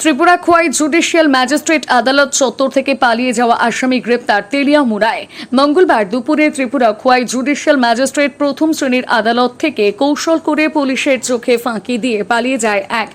Tripura Khowai judicial magistrate আদালত চত্বর থেকে পালিয়ে যাওয়া আসামি গ্রেপ্তার তেলিয়ামুড়ায় মঙ্গলবার দুপুরে ত্রিপুরা খোয়াই জুডিশিয়াল ম্যাজিস্ট্রেট প্রথম শ্রেণির আদালত থেকে কৌশল করে পুলিশের চোখে ফাঁকি দিয়ে পালিয়ে যায় এক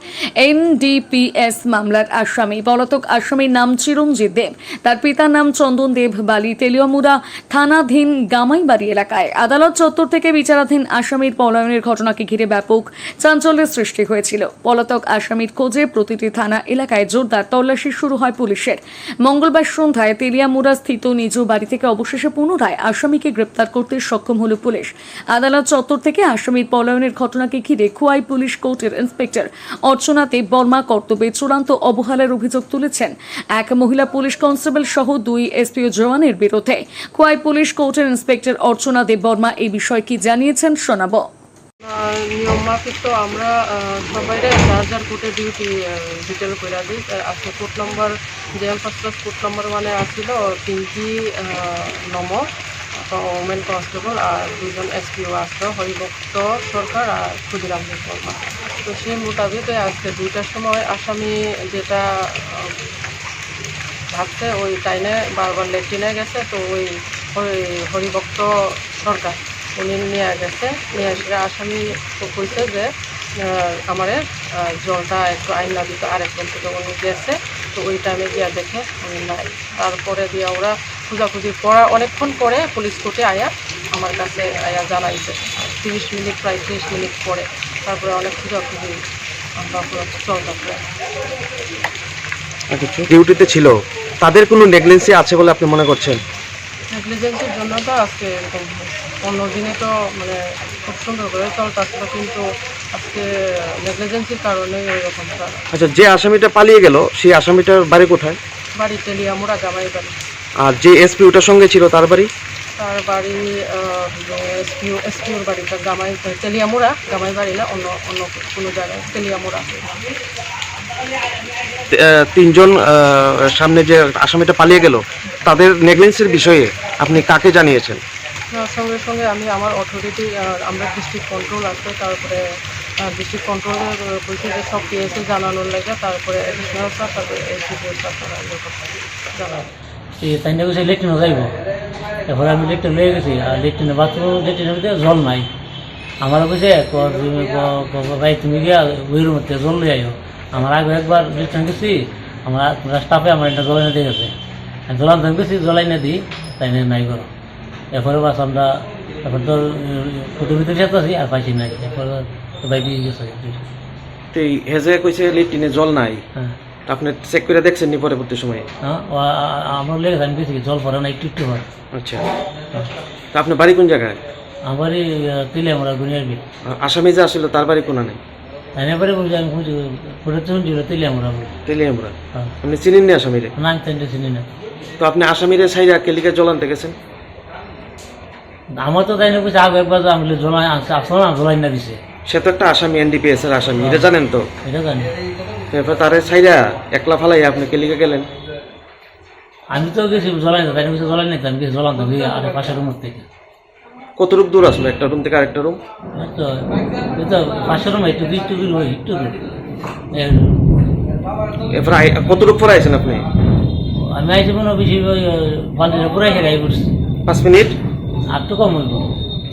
এনডিপিএস মামলার আসামি। পলাতক আসামির নাম চিরঞ্জিত দেব। তার পিতার নাম চন্দন দেব বালি। তেলিয়ামুড়া থানাধীন গামাইবাড়ি এলাকায়। আদালত চত্বর থেকে বিচারাধীন আসামির পলায়নের ঘটনাকে ঘিরে ব্যাপক চাঞ্চল্যের সৃষ্টি হয়েছিল। পলাতক আসামির খোঁজে প্রতিটি থানা এলাকায় জোরদার তল্লাশি শুরু হয় পুলিশের। মঙ্গলবার সন্ধ্যায় তেলিয়ামুড়া স্থিত নিজ বাড়ি থেকে অবশেষে পুনরায় আসামিকে গ্রেপ্তার করতে সক্ষম হল পুলিশ। আদালত চত্বর থেকে আসামির পলায়নের ঘটনাকে ঘিরে খোয়াই পুলিশ কোর্টের ইন্সপেক্টর অর্চনা দেব বর্মা কর্তব্যে চূড়ান্ত অবহেলার অভিযোগ তুলেছেন। এক মহিলা পুলিশ কনস্টেবল সহ দুই এসপিও জওয়ানের বিরুদ্ধে। খোয়াই পুলিশ কোর্টের ইন্সপেক্টর অর্চনা দেব বর্মা এই বিষয়ে কি জানিয়েছেন শোনাবো। নিয়ম মাফিক তো আমরা সবাই যার যার কোর্টে ডিউটি ডিটেল করে দিই। আজকে court number JM first class court number মানে আসছিল পিঙ্কি নম ওমেন কনস্টেবল আর দুজন এসপিও আসলো হরিভক্ত সরকার আর ক্ষুদিরাম শর্মা তো সেই মোতাবেক আজকে দুইটার সময় আসামি যেটা ভাবছে ওই টাইনে বারবার লেট্রিনে গেছে, তো ওই হরিভক্ত সরকার। উনি নিয়ে গেছে। নিয়ে এসে আসামি কইছে যে আমার জলটা একটু আইনা দিত আরেকজন থেকে উনি গেছে। তো ওই টাইমে গিয়া দেখে উনি নাই। তারপরে দিয়া ওরা খোঁজাখুঁজি পড়া অনেকক্ষণ পরে পুলিশ কোর্টে আয়া আমার কাছে আয়া জানাইছে। তিরিশ মিনিট প্রায় তিরিশ মিনিট পরে। তারপরে অনেক খোঁজাখুঁজি আমরা চলতে ডিউটিতে ছিল। তাদের কোনো নেগলেন্সি আছে বলে আপনি মনে করছেন? নেগলিজেন্সের জন্য তো আজকে এরকম। অন্য দিনে তো মানে খুব সুন্দর করে চলতেছিল কিন্তু আজকে নেগলিজেন্সির কারণে এরকম আচ্ছা যে আসামিটা পালিয়ে গেল সেই আসামিটার বাড়ি কোথায়? বাড়ি তেলিয়ামুড়া গামাই বাড়ি। আর যে এসপি ওটার সঙ্গে ছিল তার বাড়ি? তার বাড়ি এসপিও এসপিওর বাড়িটা গামাই তেলিয়ামুড়া গামাই বাড়ি না অন্য অন্য কোনো জায়গায় তেলিয়ামুড়া। তিনজন সামনে যে আসামিটা পালিয়ে গেল তাদের নেগলেন্সের বিষয়ে আপনি কাকে জানিয়েছেন? তার সঙ্গে সঙ্গে আমি আমার অথরিটি আমরা ডিস্ট্রিক্ট কন্ট্রোল আছে, তারপরে ডিস্ট্রিক্ট কন্ট্রোলের যে সব পিএসএ জানানোর লাগে তারপরে এডিশনাল স্যার তারপরে এসডিপিও স্যার তারা জানায় এই তাইনে গেছে লেট্রিনও যাইব। এরপরে আমি লেট্রিন লয়ে গেছি, আর লেট্রিনে বাথরুম লেট্রিনের মধ্যে জল নাই। আমার কইছে ভাই, তুমি গিয়া বইয়ের মধ্যে জল লই আইও। আমার আগে একবার লেট্রিন গেছি আমার স্টাফে আমার এটা জলাই না দিয়ে গেছে। জলান ধরে গেছি জলাই না দিই, তাই নাই করো। এরপরে বাস আমরা এখন তো ভিতরে যেতে আছি আর পাইছি নাই এরপরে ভাই দিয়ে গেছে তো এই হেজে কইছে লেট্রিনে জল নাই। হ্যাঁ। আপনি চেক করে দেখছেন নি পরবর্তী সময়ে? হ্যাঁ আমার লেগে গেছি জল পরে না একটু একটু হয়। আচ্ছা। তা আপনার বাড়ি কোন জায়গায়? আমার এই তিলে আমরা দুনিয়ার বিল। আসামি যে আসলে তার বাড়ি কোনা নেই? আমি এবারে বলছি আমি খুঁজি পুরো তখন ছিল তিলে আমরা তেলে আমরা হ্যাঁ। আপনি চিনেন নি আসামিরে? না আমি চিনি না। তো আপনি আসামিরে সাইরা কেলিকা জল আনতে গেছেন? আমার তো তাই না কিছু আগে একবার আমি বলি জলাই আনছে আসলো না জলাই না দিছে। সে তো একটা আসামি এনডিপিএস এর আসামি এটা জানেন তো? এটা জানি। এরপর তারে সাইরা একলা ফালাই আপনি কেলিকা গেলেন? আমি তো গেছি জলাই না তাই না কিছু জলাই নাই তো আমি গেছি জলান তো আর পাশের রুমের থেকে। কতটুক দূর আসলো একটা রুম থেকে আরেকটা রুম? তো এই তো পাশের রুমে একটু দূর, একটু দূর হয় একটু দূর। এই, এরপর আই- কতটুক পরে আইছেন আপনি? আমি আইসি মনে হয় বেশি খেলাই পাঁচ মিনিট? আর তো কম হইব।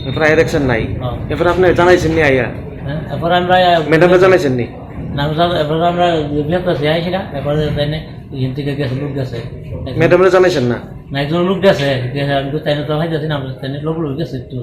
এরপর আয়ের দেখছেন নাই। এরপর আপনি জানাইছেন নি আইয়া হ্যাঁ, এরপর আমরা ম্যাডামে জানাইছেন নি? এরপর আমরা বিয়ে করছি আইসি না এরপরে তাই এখান থেকে গেছে লোক গেছে। জানাইছেন না? না একজন লোক গেছে গেছে আমি তো তাই না তো ভাই যাচ্ছি না আমরা তাই লোক লোক গেছে একটু